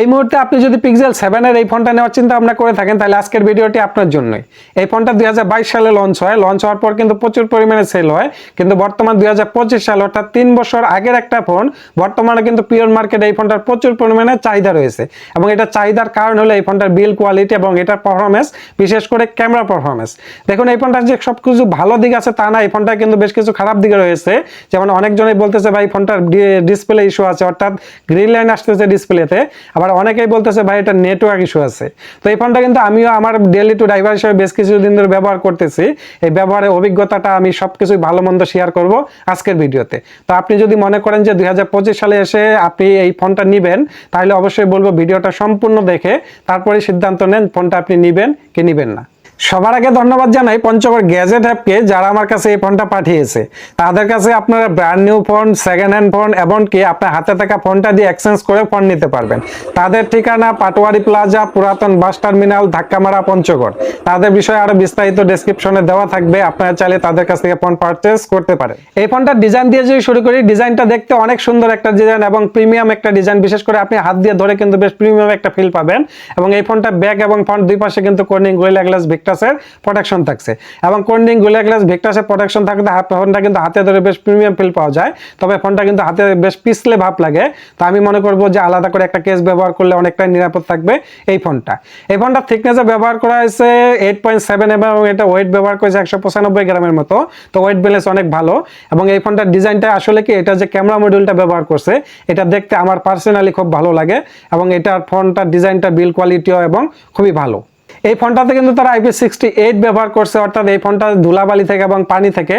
এই মুহূর্তে আপনি যদি পিক্সেল সেভেনের এই ফোনটা নেওয়ার চিন্তা ভাবনা করে থাকেন, তাহলে আজকের ভিডিওটি আপনার জন্যই। এই ফোনটা দুই সালে লঞ্চ হয়। লঞ্চ হওয়ার পর কিন্তু প্রচুর পরিমাণে সেল হয়। কিন্তু বর্তমান দুই সাল, অর্থাৎ তিন বছর আগের একটা ফোন বর্তমানে কিন্তু পিওর মার্কেটে এই ফোনটার প্রচুর পরিমাণে চাহিদা রয়েছে। এবং এটা চাহিদার কারণ হলো এই ফোনটার বিল কোয়ালিটি এবং এটার পারফরমেন্স বিশেষ করে ক্যামেরা পারফরমেন্স দেখুন, এই ফোনটার যে সব কিছু ভালো দিক আছে তা না, এই ফোনটা কিন্তু বেশ কিছু খারাপ দিকে রয়েছে। যেমন অনেকজনই বলতেছে, ভাই ফোনটার ডিসপ্লে ইস্যু আছে। অর্থাৎ গ্রিন লাইন আসতেছে ডিসপ্লেতে আবার অনেকেই বলতেছে, ভাই, এটা নেটওয়ার্ক ইস্যু আছে। তো এই ফোনটা কিন্তু আমিও আমার ডেলি টু ড্রাইভার হিসেবে বেশ কিছুদিন ধরে ব্যবহার করতেছি। এই ব্যবহারের অভিজ্ঞতাটা আমি সব কিছুই ভালো মন্দ শেয়ার করব আজকের ভিডিওতে। তো আপনি যদি মনে করেন যে দুই হাজার পঁচিশ সালে এসে আপনি এই ফোনটা নেবেন, তাহলে অবশ্যই বলব ভিডিওটা সম্পূর্ণ দেখে তারপরে সিদ্ধান্ত নেন ফোনটা আপনি নেবেন কি নেবেন না। সবার আগে ধন্যবাদ জানাই পঞ্চগড় গ্যাজেট অ্যাপকে যারা আমার কাছে এই ফোনটা পাঠিয়েছে। তাদের কাছে আপনারা brand new phone second hand phone এমনকি আপনার হাতে থাকা ফোনটা দিয়ে এক্সচেঞ্জ করে ফোন নিতে পারবেন। তাদের ঠিকানা পাটোয়ারি প্লাজা পুরাতন বাস টার্মিনাল ধাক্কামারা পঞ্চগড়। তাদের বিষয়ে আরও বিস্তারিত ডেসক্রিপশনে দেওয়া থাকবে, আপনারা চাইলে তাদের কাছ থেকে ফোন পারচেস করতে পারেন। এই ফোনটার ডিজাইন দিয়ে যদি শুরু করি ডিজাইনটা দেখতে অনেক সুন্দর একটা ডিজাইন এবং প্রিমিয়াম একটা ডিজাইন বিশেষ করে আপনি হাত দিয়ে ধরে কিন্তু বেশ প্রিমিয়াম একটা ফিল পাবেন। এবং এই ফোনটা ব্যাক এবং ফ্রন্ট দুই পাশে কিন্তু কর্নিং গোয়েলা গ্লাস ভিক্টাসের প্রোটেকশন থাকছে। এবং কর্নিং গোয়েলা গ্লাস ভেক্টাসের প্রোটেকশন থাকতে ফোনটা কিন্তু হাতে ধরে বেশ প্রিমিয়াম ফিল পাওয়া যায়। তবে ফোনটা কিন্তু হাতে বেশ পিছলে ভাব লাগে। তো আমি মনে করব যে আলাদা করে একটা কেস ব্যবহার করলে অনেকটাই নিরাপদ থাকবে এই ফোনটা। এই ফোনটা থিকনেসে ব্যবহার করা হয়েছে এইট পয়েন্ট সেভেন এবং এটা ওয়েট ব্যবহার করেছে একশো পঁচানব্বই গ্রামের মতো। তো ওয়েট ব্যালেন্স অনেক ভালো। এবং এই ফোনটার ডিজাইনটা আসলে কি, এটা যে ক্যামেরা মডিউলটা ব্যবহার করছে, এটা দেখতে আমার পার্সোনালি খুব ভালো লাগে। এবং এটার ফোনটার ডিজাইনটা বিল কোয়ালিটিও এবং খুবই ভালো। এই ফোনটাতে কিন্তু তারা আইপি সিক্সটি এইট ব্যবহার করছে, অর্থাৎ এই ফোনটা ধুলাবালি থেকে এবং পানি থেকে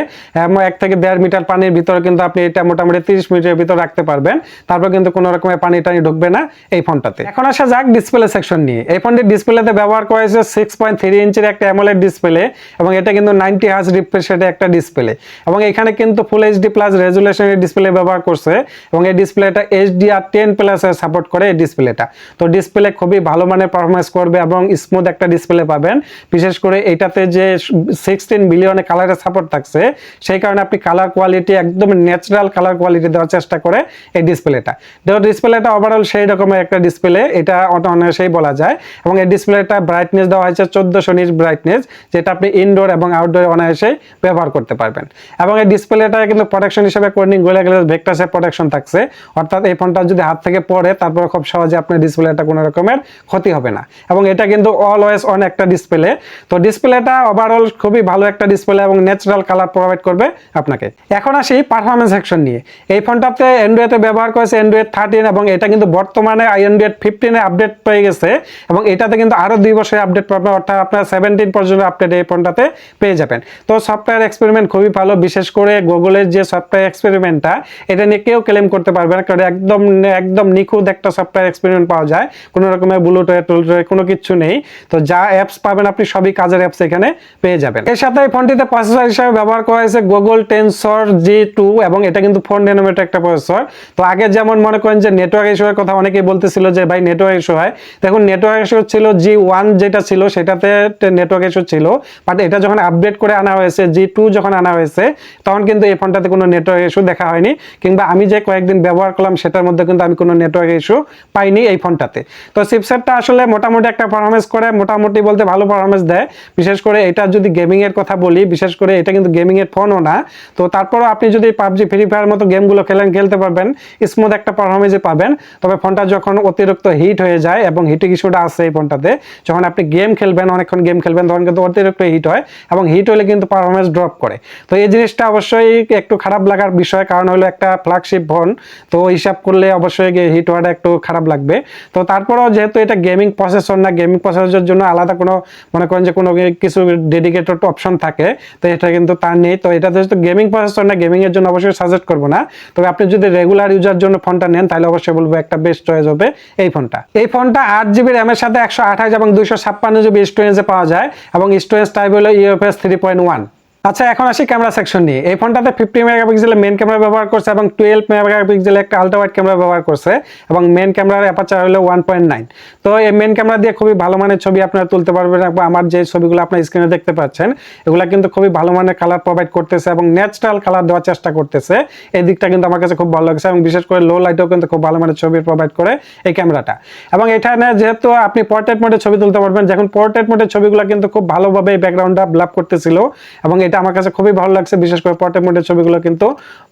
এক থেকে দেড় মিটার পানির ভিতরে কিন্তু আপনি এটা মোটামুটি তিরিশ মিনিটের ভিতর রাখতে পারবেন। তারপর কিন্তু কোনো রকমের পানি টানি ঢুকবে না এই ফোনটাতে। এখন আসা যাক ডিসপ্লে সেকশন নিয়ে। এই ফোনটির ডিসপ্লেতে ব্যবহার করা হয়েছে সিক্স পয়েন্ট থ্রি ইঞ্চের একটা অ্যামোলেড ডিসপ্লে এবং এটা কিন্তু নাইনটি হার্স রিফ্রেশের একটা ডিসপ্লে এবং এখানে কিন্তু ফুল এইচডি প্লাস রেজুলেশনের ডিসপ্লে ব্যবহার করছে এবং এই ডিসপ্লেটা এইচডিআর টেন প্লাসের সাপোর্ট করে এই ডিসপ্লেটা তো ডিসপ্লে খুবই ভালো মানের পারফরমেন্স করবে এবং স্মুথ একটা ডিসপ্লে পাবেন। বিশেষ করে এটাতে যে সিক্সটিন বিলিয়নে কালারের সাপোর্ট থাকছে, সেই কারণে আপনি কালার কোয়ালিটি একদম ন্যাচারাল কালার কোয়ালিটি দেওয়ার চেষ্টা করে এই ডিসপ্লেটা দেখো ডিসপ্লেটা ওভারঅল সেই রকমের একটা ডিসপ্লে এটা অনায়াসেই বলা যায়। এবং এই ডিসপ্লেটা ব্রাইটনেস দেওয়া হয়েছে চোদ্দোশো নিচ ব্রাইটনেস যেটা আপনি ইনডোর এবং আউটডোরে অনায়াসেই ব্যবহার করতে পারবেন। এবং এই ডিসপ্লেটা কিন্তু প্রোটেকশন হিসেবে কর্নিং গোলা গ্লাস ভেক্টাসের প্রোটেকশন থাকছে। অর্থাৎ এই ফোনটা যদি হাত থেকে পড়ে, তারপর খুব সহজে আপনার ডিসপ্লেটা কোনো রকমের ক্ষতি হবে না। এবং এটা কিন্তু অলওয়েজ অন একটা ডিসপ্লে তো ডিসপ্লেটা ওভারঅল খুবই ভালো একটা ডিসপ্লে এবং ন্যাচারাল কালার প্রোভাইড করবে আপনাকে। এখন আসি পারফরমেন্স সেকশন নিয়ে। এই ফোনটাতে অ্যান্ড্রয়েডে ব্যবহার করেছে অ্যান্ড্রয়েড থার্টিন এবং এটা কিন্তু বর্তমানে অ্যান্ড্রয়েড ফিফটিনে আপডেট পেয়ে গেছে এবং এটাতে কিন্তু আরও দুই বছরের আপডেট পাবে, অর্থাৎ আপনার সেভেন্টিন পর্যন্ত আপডেট এই ফোনটাতে পেয়ে যাবেন। তো সফটওয়্যার এক্সপেরিমেন্ট খুবই ভালো, বিশেষ করে গুগলের যে সফটওয়্যার এক্সপেরিমেন্টটা এটা নিয়ে কেউ ক্লেম করতে পারবে না, কারণ একদম একদম নিখুঁত একটা সফটওয়্যার এক্সপেরিমেন্ট পাওয়া যায়। কোনো রকমের ব্লুটুথ টুলটুথ কোনো কিছু নেই। তো যা অ্যাপস পাবেন আপনি সবই কাজের অ্যাপস এখানে পেয়ে যাবেন। এর সাথে এই ফোনটিতে প্রসেসর হিসেবে ব্যবহার করা হয়েছে গুগল টেনসর জি টু এবং এটা কিন্তু ফোন ডেনোমেটার একটা প্রসেসর তো আগে যেমন মনে করেন যে নেটওয়ার্ক ইস্যুর কথা অনেকেই বলতেছিল যে, ভাই নেটওয়ার্ক ইস্যু হয়। দেখুন নেটওয়ার্ক ইস্যু ছিল জি ওয়ান যেটা ছিল, সেটাতে নেটওয়ার্ক ইস্যু ছিল। বাট এটা যখন আপডেট করে আনা হয়েছে জি টু যখন আনা হয়েছে, তখন কিন্তু এই ফোনটাতে কোনো নেটওয়ার্ক ইস্যু দেখা হয়নি। কিংবা আমি যে কয়েকদিন ব্যবহার করলাম, সেটার মধ্যে কিন্তু আমি কোনো নেটওয়ার্ক ইস্যু পাইনি এই ফোনটাতে। তো চিপসেটটা আসলে মোটামুটি একটা পারফরমেন্স করে মোটামুটি বলতে ভালো পারফরমেন্স দেয়। বিশেষ করে এটা যদি গেমিং এর কথা বলি, বিশেষ করে এটা কিন্তু গেমিং এর ফোনও না। তো তারপরও আপনি যদি পাবজি ফ্রি ফায়ার মতো গেমগুলো খেলেন, খেলতে পারবেন স্মুথ একটা পারফরমেন্সই পাবেন। তবে ফোনটা যখন অতিরিক্ত হিট হয়ে যায় এবং হিটিং ইস্যুটা আছে এই ফোনটাতে যখন আপনি গেম খেলবেন, অনেকক্ষণ গেম খেলবেন, তখন কিন্তু অতিরিক্ত হিট হয় এবং হিট হলে কিন্তু পারফরমেন্স ড্রপ করে। তো এই জিনিসটা অবশ্যই একটু খারাপ লাগার বিষয়, কারণ হলো একটা ফ্ল্যাগশিপ ফোন তো হিসাব করলে অবশ্যই হিট হওয়াটা একটু খারাপ লাগবে। তো তারপরেও যেহেতু এটা গেমিং প্রসেসর না গেমিং প্রসেসরের জন্য আলাদা কোনো, মনে করেন যে কোনো কিছু ডেডিকেটেড অপশন থাকে, তো এটা কিন্তু তার নেই। তো এটা যেহেতু গেমিং প্রসেসর না গেমিং এর জন্য অবশ্যই সাজেস্ট করব না। তবে আপনি যদি রেগুলার ইউজার জন্য ফোনটা নেন, তাহলে অবশ্যই বলব একটা বেস্ট চয়েস হবে এই ফোনটা এই ফোনটা আট জিবি র্যামের সাথে একশো আঠাশ এবং দুইশো ছাপ্পান্ন জিবি স্টোরেজে পাওয়া যায় এবং স্টোরেজ টাইপ হলো ইউএফএস থ্রি পয়েন্ট ওয়ান আচ্ছা এখন আসি ক্যামেরা সেকশন নিয়ে। এই ফোনটাতে ফিফটি মেগাপিক্সেলের মেন ক্যামেরা ব্যবহার করছে এবং টুয়েলভ মেগাপিক্সেলের একটা আলট্রা ওয়াইড ক্যামেরা ব্যবহার করছে এবং মেন ক্যামেরার অ্যাপাচার হলো ওয়ান পয়েন্ট নাইন তো এই মেন ক্যামেরা দিয়ে খুবই ভালো মানের ছবি আপনারা তুলতে পারবেন এবং আমার যে ছবিগুলো আপনার স্ক্রিনে দেখতে পাচ্ছেন, এগুলো কিন্তু খুবই ভালো মানের কালার প্রোভাইড করতেছে এবং ন্যাচারাল কালার দেওয়ার চেষ্টা করতেছে। এই দিকটা কিন্তু আমার কাছে খুব ভালো লাগছে এবং বিশেষ করে লো লাইটেও কিন্তু খুব ভালো মানের ছবি প্রোভাইড করে এই ক্যামেরাটা এবং এখানে যেহেতু আপনি পোর্ট্রেট মোডে ছবি তুলতে পারবেন, যখন পোর্ট্রেট মোডের ছবিগুলো কিন্তু খুব ভালোভাবে ব্যাকগ্রাউন্ডটা ব্লাপ করতেছিল এবং এটা আমার কাছে খুবই ভালো লাগছে বিশেষ করে পোর্ট্রেট মোটের ছবিগুলো কিন্তু।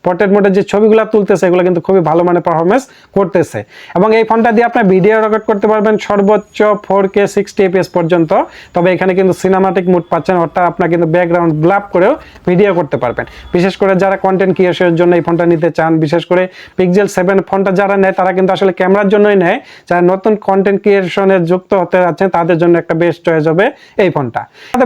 পোর্ট্রেট মোডের যে ছবিগুলো তুলতেছে, এগুলো কিন্তু খুবই ভালো মানের পারফরমেন্স করতেছে। এবং এই ফোনটা দিয়ে আপনার ভিডিও রেকর্ড করতে পারবেন সর্বোচ্চ ফোর কে সিক্সটি এপিএস পর্যন্ত। তবে এখানে কিন্তু সিনেমাটিক মুড পাচ্ছেন, অর্থাৎ আপনার কিন্তু ব্যাকগ্রাউন্ড ব্লাপ করেও ভিডিও করতে পারবেন। বিশেষ করে যারা কন্টেন্ট ক্রিয়েশনের জন্য এই ফোনটা নিতে চান, বিশেষ করে পিক্সেল সেভেন ফোনটা যারা নেয়, তারা কিন্তু আসলে ক্যামেরার জন্যই নেয়। যারা নতুন কন্টেন্ট ক্রিয়েশনে যুক্ত হতে যাচ্ছেন, তাদের জন্য একটা বেস্ট চয়েস হবে এই ফোনটা।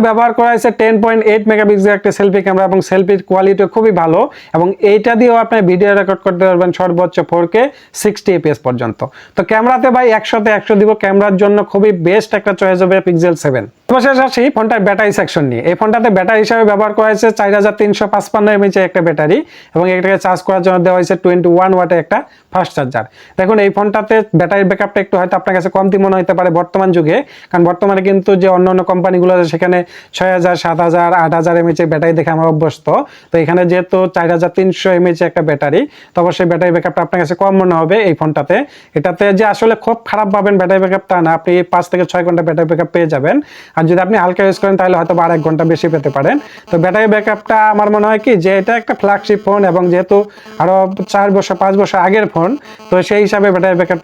ব্যবহার করা হয়েছে টেন পয়েন্ট এইট মেগাপিক্সেল একটা সেলফি ক্যামেরা এবং সেলফির কোয়ালিটি খুবই ভালো। এবং এইটা দিয়েও আপনি ভিডিও রেকর্ড করতে পারবেন সর্বোচ্চ ফোর কে সিক্সটি এপিএস পর্যন্ত। তো ক্যামেরাতে ভাই একশোতে একশো দিব ক্যামেরার জন্য খুবই বেস্ট একটা চয়েস হবে পিক্সেল সেভেন অবশেষে আসি ফোনটার ব্যাটারি সেকশন নিয়ে। এই ফোনটাতে ব্যাটারি হিসাবে ব্যবহার করা হয়েছে চার হাজার তিনশো পাঁচপান্ন এমএচের একটা ব্যাটারি এবং এটাকে চার্জ করার জন্য দেওয়া হয়েছে টোয়েন্টি ওয়ান ওয়াটের একটা ফাস্ট চার্জার দেখুন, এই ফোনটাতে ব্যাটারির ব্যাকআপটা একটু হয়তো আপনার কাছে কমতি মনে হতে পারে বর্তমান যুগে, কারণ বর্তমানে কিন্তু যে অন্য অন্য কোম্পানিগুলো আছে, সেখানে ছয় হাজার, সাত হাজার, আট হাজার এমএচের ব্যাটারি দেখে আমরা অভ্যস্ত। তো এখানে যেহেতু চার হাজার তিনশো এমএচের একটা ব্যাটারি তো অবশ্যই ব্যাটারি ব্যাকআপটা আপনার কাছে কম মনে হবে এই ফোনটাতে। এটাতে যে আসলে খুব খারাপ পাবেন ব্যাটারি ব্যাকআপ তা না, আপনি পাঁচ থেকে ছয় ঘণ্টা ব্যাটারি ব্যাকআপ পেয়ে যাবেন। আর যদি আপনি হালকা ইউজ করেন, তাহলে হয়তো আর এক ঘণ্টা বেশি পেতে পারেন। তো ব্যাটারি ব্যাকআপটা আমার মনে হয় কি, যে এটা একটা ফ্ল্যাগশিপ ফোন এবং যেহেতু আরও চার বছর, পাঁচ বছর আগের ফোন তো সেই হিসাবে ব্যাটারি ব্যাকআপ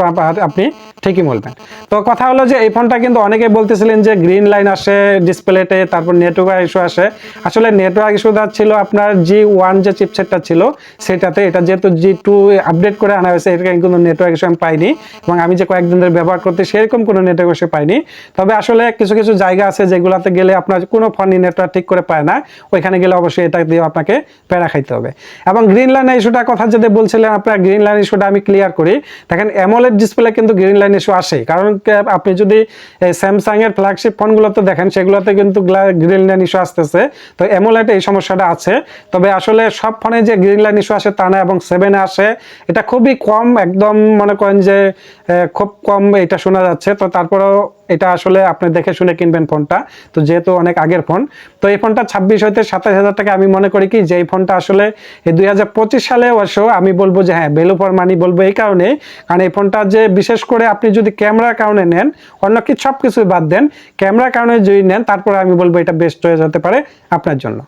আপনি ঠিকই বলবেন। তো কথা হলো যে, এই ফোনটা কিন্তু অনেকে বলতেছিলেন যে গ্রিন লাইন আসে ডিসপ্লেতে তারপর নেটওয়ার্ক ইস্যু আসে। আসলে নেটওয়ার্ক ইস্যুটা ছিল আপনার জি ওয়ান যে চিপসেটটা ছিল, সেটাতে এটা যেহেতু জি টু আপডেট করে আনা হয়েছে এটা কিন্তু নেটওয়ার্ক ইস্যু আমি পাইনি। এবং আমি যে কয়েকদিন ধরে ব্যবহার করতে, সেরকম কোনো নেটওয়ার্ক ইস্যু পাইনি। তবে আসলে কিছু কিছু জায়গা আছে যেগুলোতে গেলে আপনার কোনো ফোনই নেটওয়ার্ক ঠিক করে পায় না, ওইখানে গেলে অবশ্যই এটা দিয়ে আপনাকে প্যারা খাইতে হবে। এবং গ্রিন লাইন ইস্যুটার কথা যদি বলছিলেন আপনার গ্রিন লাইন ইস্যুটা আমি ক্লিয়ার করি, দেখেন অ্যামোলেড ডিসপ্লে কিন্তু গ্রিন লাইন ইস্যু আসে, কারণ আপনি যদি স্যামসাং এর ফ্ল্যাগশিপ ফোনগুলোতে দেখেন, সেগুলোতে কিন্তু গ্রিন লাইন ইস্যু আসতেছে। তো অ্যামোলেড এই সমস্যাটা আছে। তবে আসলে সব ফোনে যে গ্রিন লাইন ইস্যু আসে তা না, এবং সেভেনে আসে, এটা খুবই কম, একদম মনে করেন যে খুব কম এটা শোনা যাচ্ছে। তো তারপরেও এটা আসলে আপনি দেখে শুনে কিনবেন ফোনটা। তো যেহেতু অনেক আগের ফোন, তো এই ফোনটা ছাব্বিশ হইতে সাতাশ হাজার টাকা আমি মনে করি কি, যে এই ফোনটা আসলে এই দুই হাজার পঁচিশ সালে অবশ্য আমি বলব যে হ্যাঁ ভ্যালু ফর মানি বলব এই কারণে। কারণ এই ফোনটা যে বিশেষ করে আপনি যদি ক্যামেরার কারণে নেন, অন্য কি সব কিছু বাদ দেন ক্যামেরার কারণে যদি নেন, তারপরে আমি বলব এটা বেস্ট হয়ে যেতে পারে আপনার জন্য।